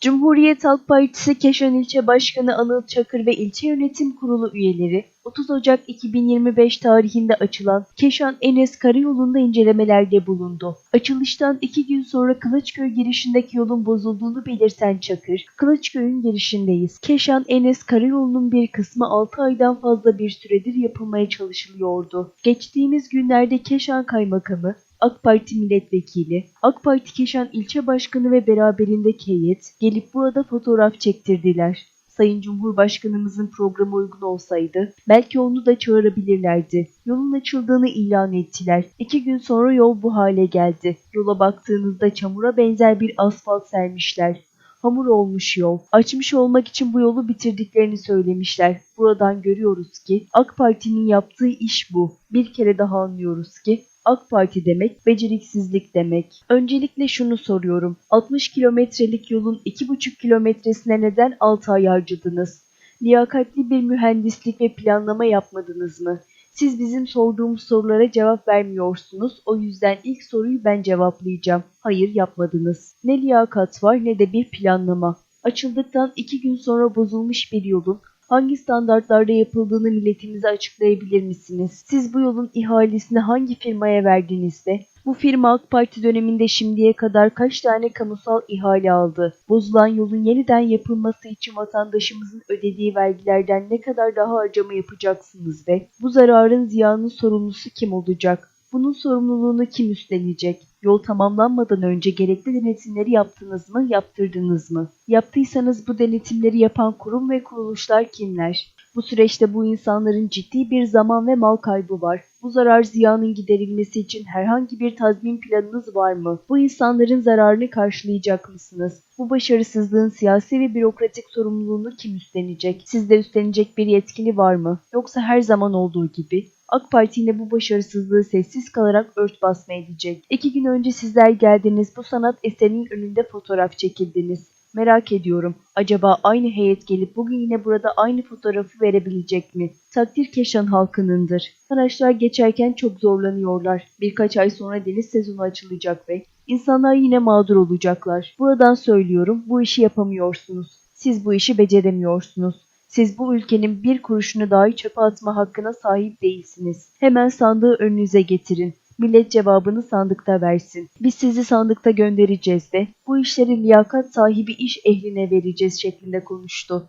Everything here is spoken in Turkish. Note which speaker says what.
Speaker 1: Cumhuriyet Halk Partisi Keşan İlçe Başkanı Anıl Çakır ve İlçe Yönetim Kurulu üyeleri 30 Ocak 2025 tarihinde açılan Keşan Enes Karayolu'nda incelemelerde bulundu. Açılıştan iki gün sonra Kılıçköy girişindeki yolun bozulduğunu belirten Çakır, Kılıçköy'ün girişindeyiz. Keşan Enes Karayolu'nun bir kısmı 6 aydan fazla bir süredir yapılmaya çalışılıyordu. Geçtiğimiz günlerde Keşan Kaymakamı, AK Parti milletvekili, AK Parti Keşan ilçe başkanı ve beraberindeki heyet gelip burada fotoğraf çektirdiler. Sayın Cumhurbaşkanımızın programı uygun olsaydı belki onu da çağırabilirlerdi. Yolun açıldığını ilan ettiler. İki gün sonra yol bu hale geldi. Yola baktığınızda çamura benzer bir asfalt sermişler. Hamur olmuş yol. Açmış olmak için bu yolu bitirdiklerini söylemişler. Buradan görüyoruz ki AK Parti'nin yaptığı iş bu. Bir kere daha anlıyoruz ki AK Parti demek beceriksizlik demek. Öncelikle şunu soruyorum. 60 kilometrelik yolun 2,5 kilometresine neden 6 ay harcadınız? Liyakatli bir mühendislik ve planlama yapmadınız mı? Siz bizim sorduğumuz sorulara cevap vermiyorsunuz. O yüzden ilk soruyu ben cevaplayacağım. Hayır yapmadınız. Ne liyakat var ne de bir planlama. Açıldıktan iki gün sonra bozulmuş bir yolun hangi standartlarda yapıldığını milletimize açıklayabilir misiniz? Siz bu yolun ihalesini hangi firmaya verdiniz de? Bu firma AK Parti döneminde şimdiye kadar kaç tane kamusal ihale aldı? Bozulan yolun yeniden yapılması için vatandaşımızın ödediği vergilerden ne kadar daha harcama yapacaksınız ve bu zararın ziyanın sorumlusu kim olacak? Bunun sorumluluğunu kim üstlenecek? Yol tamamlanmadan önce gerekli denetimleri yaptınız mı, yaptırdınız mı? Yaptıysanız bu denetimleri yapan kurum ve kuruluşlar kimler? Bu süreçte bu insanların ciddi bir zaman ve mal kaybı var. Bu zarar ziyanın giderilmesi için herhangi bir tazmin planınız var mı? Bu insanların zararını karşılayacak mısınız? Bu başarısızlığın siyasi ve bürokratik sorumluluğunu kim üstlenecek? Sizde üstlenecek bir yetkili var mı? Yoksa her zaman olduğu gibi AK Parti yine bu başarısızlığı sessiz kalarak örtbas mı edecek? İki gün önce sizler geldiniz, bu sanat eserinin önünde fotoğraf çekildiniz. Merak ediyorum, acaba aynı heyet gelip bugün yine burada aynı fotoğrafı verebilecek mi? Takdir Keşan halkınındır. Araçlar geçerken çok zorlanıyorlar. Birkaç ay sonra deniz sezonu açılacak ve insanlar yine mağdur olacaklar. Buradan söylüyorum, bu işi yapamıyorsunuz. Siz bu işi beceremiyorsunuz. Siz bu ülkenin bir kuruşunu dahi çöpe atma hakkına sahip değilsiniz. Hemen sandığı önünüze getirin. Millet cevabını sandıkta versin. Biz sizi sandıkta göndereceğiz de bu işleri liyakat sahibi iş ehline vereceğiz şeklinde konuştu.